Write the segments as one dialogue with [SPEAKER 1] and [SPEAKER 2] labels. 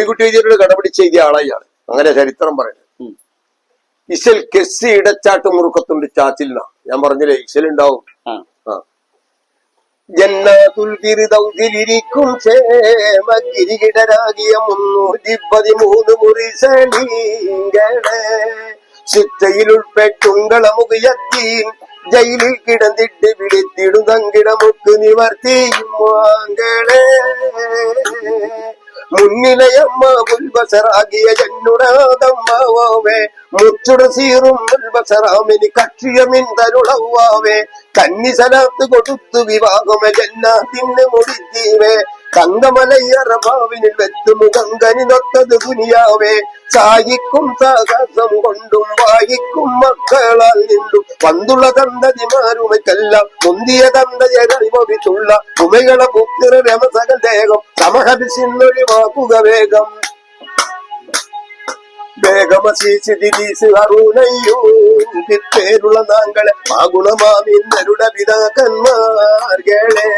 [SPEAKER 1] കോഴിക്കുട്ടി വൈദ്യരുടെ കടപിടിച്ച് എഴുതിയ ആളാ അങ്ങനെ ചരിത്രം പറയുന്നത്.
[SPEAKER 2] ഇസൽ
[SPEAKER 1] ഇശൽ കെസ്സി ഇടച്ചാട്ട് മുറുക്കത്തുണ്ട് ചാച്ചില്ല ഞാൻ പറഞ്ഞില്ലേ ഇസൽ ഉണ്ടാവും.
[SPEAKER 2] ജന്നാതുൽഗിരിതൗതിലിരിക്കും
[SPEAKER 1] ആ. ജന്നാതുൽ ഗിരിതൗതിലിരിക്കും ക്ഷേമ കിരീടരാകിയ മുന്നൂറ്റി പതിമൂന്ന് മുറി ശിക്ഷയിൽ ഉൾപ്പെട്ടുങ്കളമുകയത്തീൻ ജയിലിൽ കിടന്നിട്ട് വിളിത്തിടും നിവർത്തിയും നിവർത്തിയുമാങ്ങളെ മുന്നിലയമ്മ മുൽബസറാകിയ ജന്നുടാതമ്മാവേ മുച്ചുട സീറും മുൽബസറാമിനി കക്ഷിയമിൻ തരുളവാവേ കന്നി സലാത്ത് കൊടുത്തു വിവാഹമ ജന്നാത്തിന് മുടിത്തീവേ തങ്കമലയറഭാവിനിൽ വെത്തുമു കങ്കനി നൊത്തത് ദുനിയാവേ സായിക്കും സാഹസം കൊണ്ടും വായിക്കും മക്കളാൽ നിന്നും. പന്തുള്ള തന്തതിമാരുമയ്ക്കെല്ലാം മുന്തിയ തന്തയറിവവിച്ചുള്ള ഉമകള പുത്തിര രമസകൽ ദേഹം സമഹബിസിന്നൊഴിവാക്കുക വേഗം. വേഗമശീശിദിരീസ് അറുണയ്യോ പേരുള്ള നാങ്കളെ പിതാക്കന്മാർ പിതാക്കന്മാർകളെ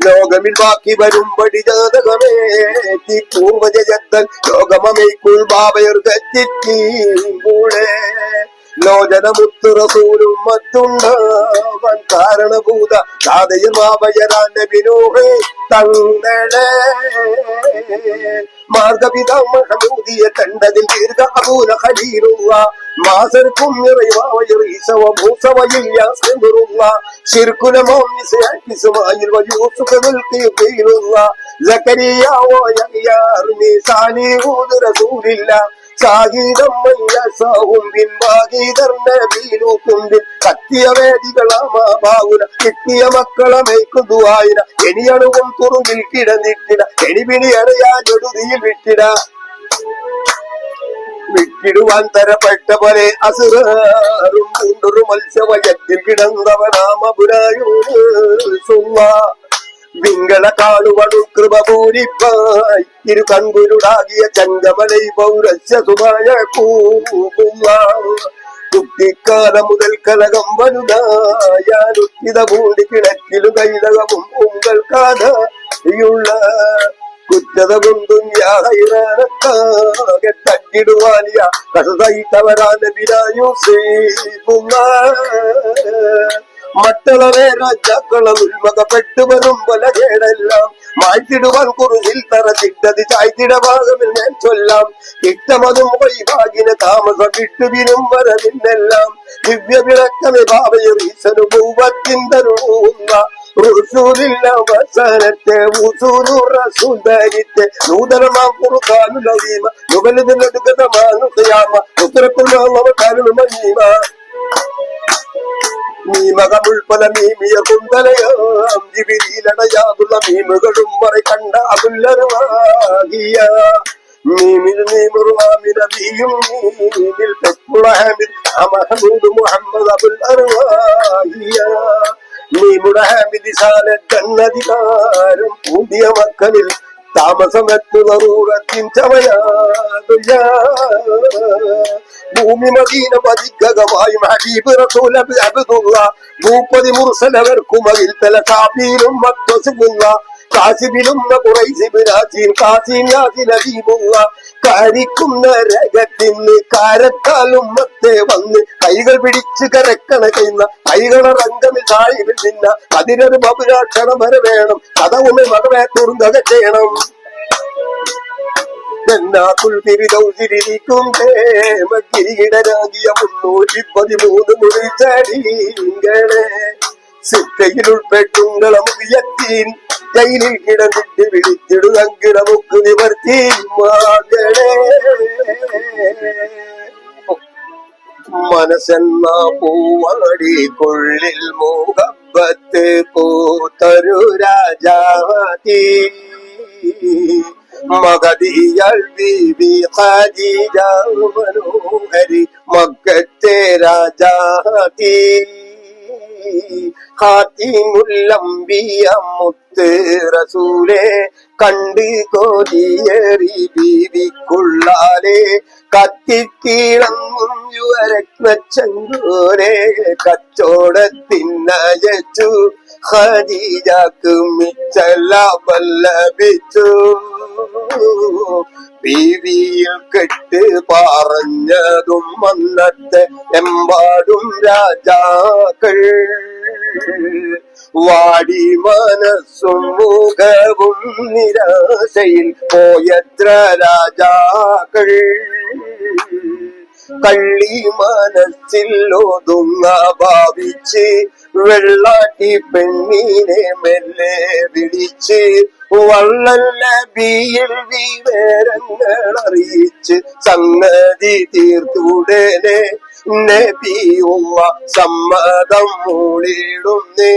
[SPEAKER 1] ലോകമിൽ ബാക്കി വരുംപടി ജാതകമേറ്റി പൂർവജയത്തൻ ലോകമമേക്കുൾ ബാബയർ തെറ്റിക്കൂടെ ലോചനമുത്ത് റസൂലും മറ്റുണ്ടാവാൻ കാരണഭൂത സാതയിൽ ബാബയരാന്റെ വിനോഹേ തങ്ങളെ മാർഗപിതാമഹമൂതിയ കണ്ടതിൽ ദീർഘ അബൂല ഖലീലുള്ള മാസർക്കും നിറവാവയറീസവ മൂസവയില്ല സെമുറുള്ള ശിർക്കുലമോ മിസയാക്കിസുമായിൽ വയൂസുഖകൾ കീഴിലുള്ള സക്കരിയാവോ യഹിയാർമി സാലിഹൂദ് റസൂലില്ല സാഗീതം മയ്യസാവും പിൻവാഗീതർണബീലൂക്കുമ്പിൻ കത്തിയ വേദികളാമാവുന കിട്ടിയ മക്കളെ മേക്കുതുവായിന എനിയണുവും തുറുകിൽ കിടന്നിട്ടിട എനിപിണി അറിയാഞ്ഞൊടുതിയിൽ വിട്ടിട വിട്ടിടുവാൻ തരപ്പെട്ട പോലെ അസുറും മത്സ്യവയത്തിൽ കിടന്നവനാമപുരായൂസുള്ള വിങ്കള കാണുവണു കൃപ പൂരിപ്പായി ഇരു കൺകുരുടാകിയ ചങ്കമലൈ പൗരസ്യസുമായ കുട്ടിക്കാലം മുതൽ കലകം വലുതായാലുത്തിത പൂണ്ടി കിണക്കിലു കൈതകവും ഉങ്കൾ കാതയുള്ള കുറ്റത കൊണ്ടും തട്ടിടുവാനിയ കടുതൈത്തവരാന്റെ വിരായു മറ്റുള്ളവേ രാജാക്കള ഉന്മകപ്പെട്ടു വരും പലകേടെല്ലാം മാറ്റിടുവാൻ കുറുകിൽ തറച്ചിട്ടത് ചായ്ത്തിടഭാഗമിൽ ഞാൻ ചൊല്ലാം. തിട്ടമതും വൈഭാഗിന് താമസം വിട്ടുവിനും വരവിന്നെല്ലാം ദിവ്യ വിളക്കമേ ഭാവയറീസനു ഭൂപത്തിന്തരുന്ന റുസൂലില്ല അവസാനത്തെ ഉസൂലു റസൂദരിത്തെ നൂതനമാം കുറുക്കാനുലീമ നുകലുതിലെടുക്കതമാനു കയാമ ഉത്തരക്കുള്ള കാരണമീമ മീമകമുൾപ്പല മീമിയ കുന്തലയാം ജിബിരിയിലടയാതുള്ള മീമുകളും മറി കണ്ട അതുല്ലരുവാകിയ മീമിൽ മീമുറുവാമിന ബിയും മീമിൽ പെക്കുള ഹാമിദ് അമഹമൂദ് മുഹമ്മദ് അബുൽ അറുവാഹിയ മീമുട ഹാമിദ് സാലത്തന്നധികാരം പുതിയ മക്കളിൽ താമസമെത്തുന്ന റൂറത്തിൻ ചമയാതുയ ഭൂമി മദീന പതിക്കകമായും ഹബീബ് റസൂൽ അബ് അബ്ദുള്ള ഭൂപതി മുർസലവർക്കും അതിൽ തല കാപ്പിയിലും മത്വസുള്ള കാശിബിലും കുറൈസിബിനാസീൻ കാസീൻ യാസിൻ അബീബുള്ള കാരിക്കുന്ന രകത്തിന് കാരത്താലും മത്തേ വന്ന് കൈകൾ പിടിച്ച് കരക്കണ കൈന്ന കൈകള റംഗമിൽ താഴെ നിന്ന അതിനൊരു ബബുരാക്ഷണം വരെ വേണം. കഥവുമെ മകളെ തുറന്നക ചെയ്യണം. കിരീടനാകിയ മുന്നൂറ്റി പതിമൂന്ന് മുറിച്ചടിങ്ങളെ സിറ്റയിൽ ഉൾപ്പെട്ടുങ്ങളമുയത്തീൻ ജയിലിൽ കിടന്നിട്ട് വിളിച്ചിടുതങ്കിടമുക്ക് നിവർത്തി. മനസ്സെന്ന കൊള്ളിൽ മുഹബത്ത് പൂത്തരു രാജാതി മകതിയൽ ബീബി ഖദീജ മക്കത്തെ രാജാതി ഹാത്തിമുല്ലംബിയ റസൂലെ കണ്ട് കോരിയേറി ബീവിക്കുള്ളാലെ കത്തിത്തീളങ്ങും യുവരത്നച്ചങ്കോരെ കച്ചോടത്തിനയച്ചു ഖദീജക്ക് മിച്ചല്ല പല്ലപിച്ചു ബീവിയിൽ കെട്ട് പറഞ്ഞതും അന്നത്തെ എമ്പാടും രാജാക്കൾ. വാടി മനസ്സും മുഖവും നിരാശയിൽ പോയത്ര രാജാക്കൾ. കള്ളി മനസ്സിൽ ഒതുങ്ങ ഭാവിച്ച് വെള്ളാട്ടി പെണ്ണീനെ മെല്ലെ വിളിച്ച് വള്ളല്ല ബിയിൽ വിവരങ്ങൾ അറിയിച്ച് സംഗതി തീർത്തുടനെ നബിയുള്ള സമ്മതം മൂളിടുന്നേ.